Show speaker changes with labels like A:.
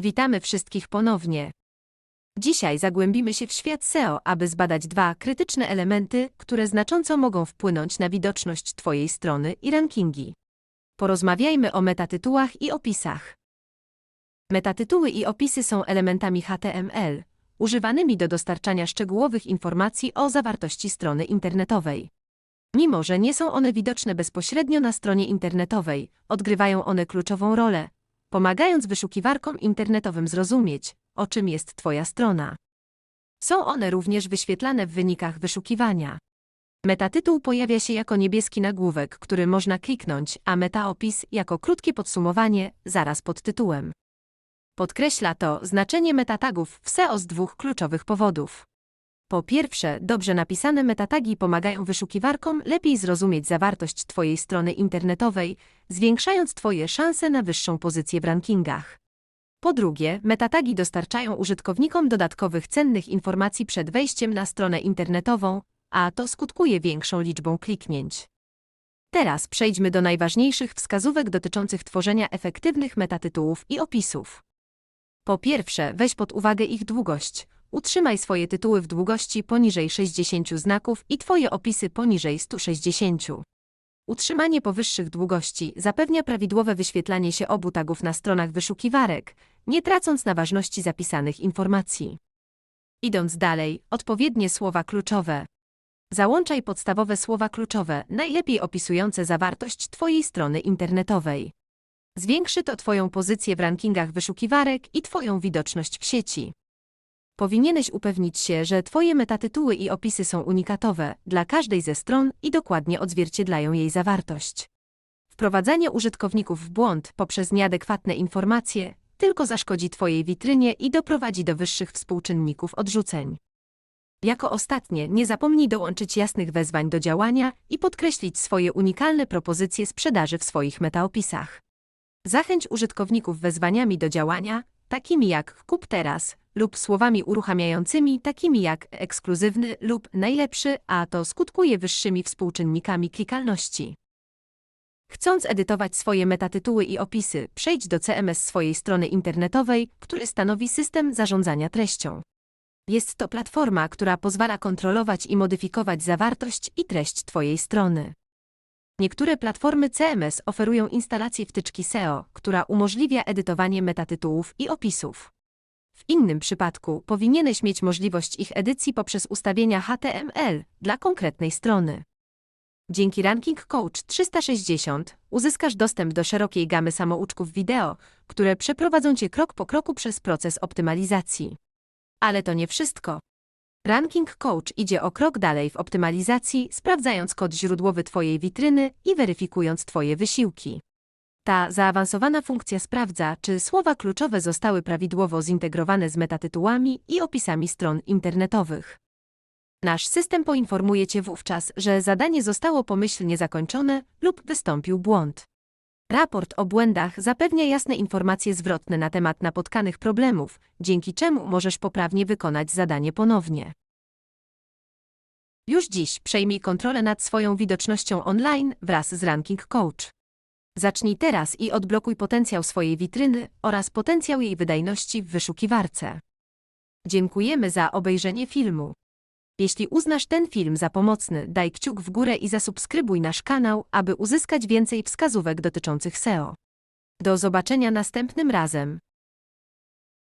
A: Witamy wszystkich ponownie. Dzisiaj zagłębimy się w świat SEO, aby zbadać dwa krytyczne elementy, które znacząco mogą wpłynąć na widoczność Twojej strony i rankingi. Porozmawiajmy o metatytułach i opisach. Metatytuły i opisy są elementami HTML, używanymi do dostarczania szczegółowych informacji o zawartości strony internetowej. Mimo, że nie są one widoczne bezpośrednio na stronie internetowej, odgrywają one kluczową rolę, pomagając wyszukiwarkom internetowym zrozumieć, o czym jest Twoja strona. Są one również wyświetlane w wynikach wyszukiwania. Metatytuł pojawia się jako niebieski nagłówek, który można kliknąć, a metaopis jako krótkie podsumowanie zaraz pod tytułem. Podkreśla to znaczenie metatagów w SEO z dwóch kluczowych powodów. Po pierwsze, dobrze napisane metatagi pomagają wyszukiwarkom lepiej zrozumieć zawartość Twojej strony internetowej, zwiększając Twoje szanse na wyższą pozycję w rankingach. Po drugie, metatagi dostarczają użytkownikom dodatkowych cennych informacji przed wejściem na stronę internetową, a to skutkuje większą liczbą kliknięć. Teraz przejdźmy do najważniejszych wskazówek dotyczących tworzenia efektywnych metatytułów i opisów. Po pierwsze, weź pod uwagę ich długość. Utrzymaj swoje tytuły w długości poniżej 60 znaków i Twoje opisy poniżej 160. Utrzymanie powyższych długości zapewnia prawidłowe wyświetlanie się obu tagów na stronach wyszukiwarek, nie tracąc na ważności zapisanych informacji. Idąc dalej, odpowiednie słowa kluczowe. Załączaj podstawowe słowa kluczowe, najlepiej opisujące zawartość Twojej strony internetowej. Zwiększy to Twoją pozycję w rankingach wyszukiwarek i Twoją widoczność w sieci. Powinieneś upewnić się, że Twoje metatytuły i opisy są unikatowe dla każdej ze stron i dokładnie odzwierciedlają jej zawartość. Wprowadzanie użytkowników w błąd poprzez nieadekwatne informacje tylko zaszkodzi Twojej witrynie i doprowadzi do wyższych współczynników odrzuceń. Jako ostatnie, nie zapomnij dołączyć jasnych wezwań do działania i podkreślić swoje unikalne propozycje sprzedaży w swoich metaopisach. Zachęć użytkowników wezwaniami do działania, takimi jak kup teraz, lub słowami uruchamiającymi, takimi jak ekskluzywny lub najlepszy, a to skutkuje wyższymi współczynnikami klikalności. Chcąc edytować swoje metatytuły i opisy, przejdź do CMS swojej strony internetowej, który stanowi system zarządzania treścią. Jest to platforma, która pozwala kontrolować i modyfikować zawartość i treść Twojej strony. Niektóre platformy CMS oferują instalację wtyczki SEO, która umożliwia edytowanie metatytułów i opisów. W innym przypadku powinieneś mieć możliwość ich edycji poprzez ustawienia HTML dla konkretnej strony. Dzięki Ranking Coach 360 uzyskasz dostęp do szerokiej gamy samouczków wideo, które przeprowadzą Cię krok po kroku przez proces optymalizacji. Ale to nie wszystko. Ranking Coach idzie o krok dalej w optymalizacji, sprawdzając kod źródłowy Twojej witryny i weryfikując Twoje wysiłki. Ta zaawansowana funkcja sprawdza, czy słowa kluczowe zostały prawidłowo zintegrowane z metatytułami i opisami stron internetowych. Nasz system poinformuje Cię wówczas, że zadanie zostało pomyślnie zakończone lub wystąpił błąd. Raport o błędach zapewnia jasne informacje zwrotne na temat napotkanych problemów, dzięki czemu możesz poprawnie wykonać zadanie ponownie. Już dziś przejmij kontrolę nad swoją widocznością online wraz z Ranking Coach. Zacznij teraz i odblokuj potencjał swojej witryny oraz potencjał jej wydajności w wyszukiwarce. Dziękujemy za obejrzenie filmu. Jeśli uznasz ten film za pomocny, daj kciuk w górę i zasubskrybuj nasz kanał, aby uzyskać więcej wskazówek dotyczących SEO. Do zobaczenia następnym razem.